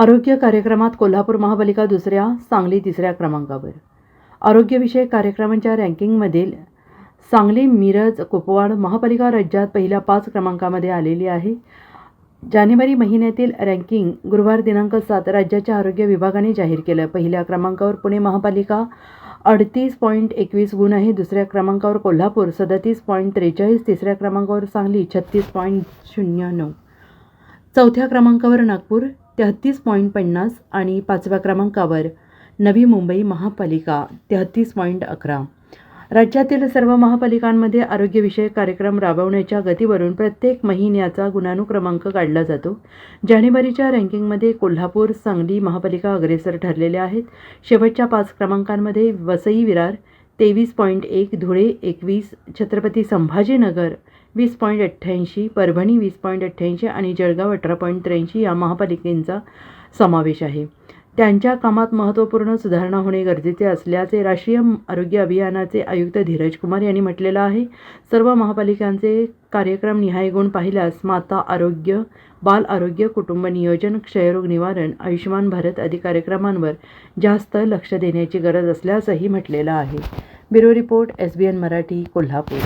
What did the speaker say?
आरोग्य कार्यक्रमात कोल्हापूर महापालिका दुसऱ्या सांगली तिसऱ्या क्रमांकावर. आरोग्यविषयक कार्यक्रमांच्या रँकिंगमधील सांगली मिरज कुपवाड महापालिका राज्यात पहिल्या पाच क्रमांकामध्ये आलेली आहे. जानेवारी महिन्यातील रँकिंग गुरुवार दिनांक सात राज्याच्या आरोग्य विभागाने जाहीर केलं. पहिल्या क्रमांकावर पुणे महापालिका अडतीस पॉईंट एकवीस गुण आहे. दुसऱ्या क्रमांकावर कोल्हापूर सदतीस पॉईंट त्रेचाळीस तिसऱ्या क्रमांकावर सांगली छत्तीस पॉईंट शून्य नऊ. चौथ्या क्रमांकावर नागपूर तेहत्तीस पॉईंट पन्नास आणि पाचव्या क्रमांकावर नवी मुंबई महापालिका तेहत्तीस पॉईंट अकरा. राज्यातील सर्व महापालिकांमध्ये आरोग्यविषयक कार्यक्रम राबवण्याच्या गतीवरून प्रत्येक महिन्याचा गुणानुक्रमांक काढला जातो. जानेवारीच्या रँकिंगमध्ये कोल्हापूर सांगली महापालिका अग्रेसर ठरलेल्या आहेत. शेवटच्या पाच क्रमांकांमध्ये वसई विरार तेवीस पॉईंट एक धुळे एकवीस छत्रपती संभाजीनगर वीस पॉईंट अठ्ठ्याऐंशी परभणी वीस पॉईंट अठ्ठ्याऐंशी आणि जळगाव अठरा पॉईंट त्र्याऐंशी या महापालिकेंचा समावेश आहे. त्यांच्या कामात महत्त्वपूर्ण सुधारणा होणे गरजेचे असल्याचे राष्ट्रीय आरोग्य अभियानाचे आयुक्त धीरज कुमार यांनी म्हटलेलं आहे. सर्व महापालिकांचे कार्यक्रम निहाय गुण पाहिल्यास माता आरोग्य बाल आरोग्य कुटुंब नियोजन क्षयरोग निवारण आयुष्यमान भारत आदी कार्यक्रमांवर जास्त लक्ष देण्याची गरज असल्याचंही म्हटलेलं आहे. Bureau report S B N Marathi Kolhapur.